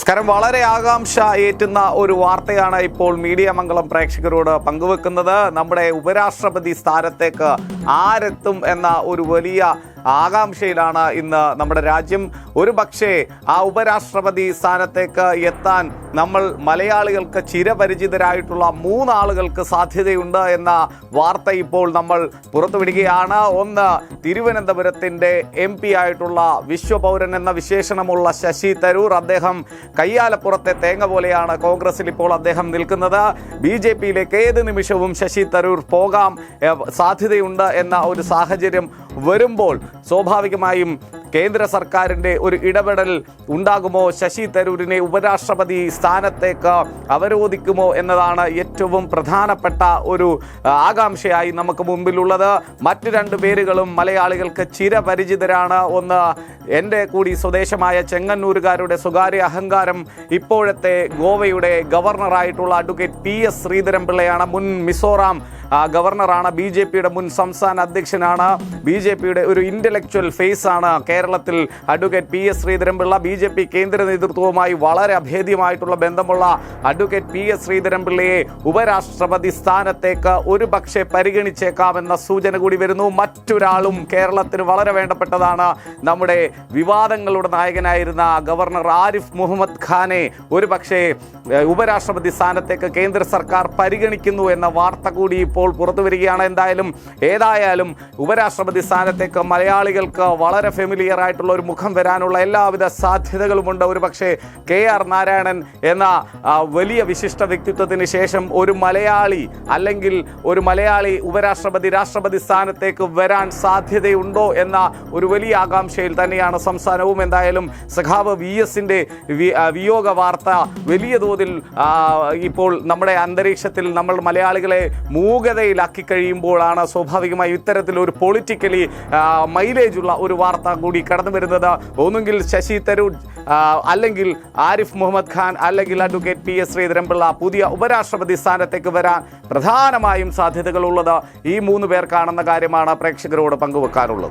നമസ്കാരം. വളരെ ആകാംക്ഷ ഏറ്റുന്ന ഒരു വാർത്തയാണ് ഇപ്പോൾ മീഡിയ മംഗളം പ്രേക്ഷകരോട് പങ്കുവെക്കുന്നത്. നമ്മുടെ ഉപരാഷ്ട്രപതി സ്ഥാനത്തേക്ക് ആരെത്തും എന്ന ഒരു വലിയ ആകാംക്ഷയിലാണ് ഇന്ന് നമ്മുടെ രാജ്യം. ഒരു പക്ഷേ ആ ഉപരാഷ്ട്രപതി സ്ഥാനത്തേക്ക് എത്താൻ നമ്മൾ മലയാളികൾക്ക് ചിരപരിചിതരായിട്ടുള്ള മൂന്നാളുകൾക്ക് സാധ്യതയുണ്ട് എന്ന വാർത്ത ഇപ്പോൾ നമ്മൾ പുറത്തുവിടുകയാണ്. ഒന്ന് തിരുവനന്തപുരത്തിന്റെ എം പി ആയിട്ടുള്ള വിശ്വപൗരൻ എന്ന വിശേഷണമുള്ള ശശി തരൂർ അദ്ദേഹം കയ്യാലപ്പുറത്തെ തേങ്ങ പോലെയാണ് കോൺഗ്രസിൽ ഇപ്പോൾ അദ്ദേഹം നിൽക്കുന്നത്. ബി ജെ പിയിലേക്ക് ഏത് നിമിഷവും ശശി തരൂർ പോകാം. സാധ്യതയുണ്ട് എന്ന ഒരു സാഹചര്യം വരുമ്പോൾ സ്വാഭാവികമായും കേന്ദ്ര സർക്കാരിന്റെ ഒരു ഇടപെടൽ ഉണ്ടാകുമോ? ശശി തരൂരിനെ ഉപരാഷ്ട്രപതി സ്ഥാനത്തേക്ക് അവരോധിക്കുമോ എന്നതാണ് ഏറ്റവും പ്രധാനപ്പെട്ട ഒരു ആകാംക്ഷയായി നമുക്ക് മുമ്പിലുള്ളത്. മറ്റു രണ്ട് പേരുകളും മലയാളികൾക്ക് ചിരപരിചിതരാണ്. ഒന്ന് എന്റെ കൂടി സ്വദേശമായ ചെങ്ങന്നൂരുകാരുടെ സ്വകാര്യ അഹങ്കാരം. ഇപ്പോഴത്തെ ഗോവയുടെ ഗവർണറായിട്ടുള്ള അഡ്വക്കേറ്റ് പി എസ് ശ്രീധരൻപിള്ളയാണ് മുൻ മിസോറാം ഗവർണറാണ്. ബി ജെ പിയുടെ മുൻ സംസ്ഥാന അധ്യക്ഷനാണ്. ബി ജെ പിയുടെ ഒരു ഇന്റലക്ച്വൽ ഫേസ് ആണ് കേരളത്തിൽ അഡ്വക്കേറ്റ് പി എസ് ശ്രീധരൻപിള്ള ബി ജെ പി കേന്ദ്ര നേതൃത്വവുമായി വളരെ അഭേദ്യമായിട്ടുള്ള ബന്ധമുള്ള അഡ്വക്കേറ്റ് പി എസ് ശ്രീധരൻപിള്ളയെ ഉപരാഷ്ട്രപതി സ്ഥാനത്തേക്ക് ഒരു പക്ഷേ പരിഗണിച്ചേക്കാമെന്ന സൂചന കൂടി വരുന്നു. മറ്റൊരാളും കേരളത്തിന് വളരെ വേണ്ടപ്പെട്ടതാണ്. നമ്മുടെ വിവാദങ്ങളുടെ നായകനായിരുന്ന ഗവർണർ ആരിഫ് മുഹമ്മദ് ഖാനെ ഒരു പക്ഷേ ഉപരാഷ്ട്രപതി സ്ഥാനത്തേക്ക് കേന്ദ്ര സർക്കാർ പരിഗണിക്കുന്നു എന്ന വാർത്ത കൂടി ഇപ്പോൾ പുറത്തു വരികയാണ് എന്തായാലും ഏതായാലും ഉപരാഷ്ട്രപതി സ്ഥാനത്തേക്ക് മലയാളികൾക്ക് വളരെ ഫെമിലിയർ ആയിട്ടുള്ള ഒരു മുഖം വരാനുള്ള എല്ലാവിധ സാധ്യതകളുമുണ്ട്. ഒരു പക്ഷേ കെ ആർ നാരായണൻ എന്ന വലിയ വിശിഷ്ട വ്യക്തിത്വത്തിന് ശേഷം ഒരു മലയാളി അല്ലെങ്കിൽ ഒരു മലയാളി ഉപരാഷ്ട്രപതി രാഷ്ട്രപതി സ്ഥാനത്തേക്ക് വരാൻ സാധ്യതയുണ്ടോ എന്ന ഒരു വലിയ ആകാംക്ഷയിൽ തന്നെയാണ് സംസ്ഥാനവും. എന്തായാലും സഖാവ് വി എസിന്റെ വിയോഗ വാർത്ത വലിയ തോതിൽ ഇപ്പോൾ നമ്മുടെ അന്തരീക്ഷത്തിൽ നമ്മൾ മലയാളികളെ മൂകതയിലാക്കി കഴിയുമ്പോഴാണ് സ്വാഭാവികമായി ഇത്തരത്തിൽ ഒരു പൊളിറ്റിക്കലി മൈലേജുള്ള ഒരു വാർത്ത കൂടി കടന്നു വരുന്നത്. ഒന്നുകിൽ ശശി തരൂർ അല്ലെങ്കിൽ ആരിഫ് മുഹമ്മദ് ഖാൻ അല്ലെങ്കിൽ അഡ്വക്കേറ്റ് പി എസ് ശ്രീധരൻപിള്ള പുതിയ ഉപരാഷ്ട്രപതി സ്ഥാനത്തേക്ക് വരാൻ പ്രധാനമായും സാധ്യതകളുള്ളത് ഈ മൂന്ന് പേർക്കാണെന്ന കാര്യമാണ് പ്രേക്ഷകരോട് പങ്കുവെക്കാനുള്ളത്.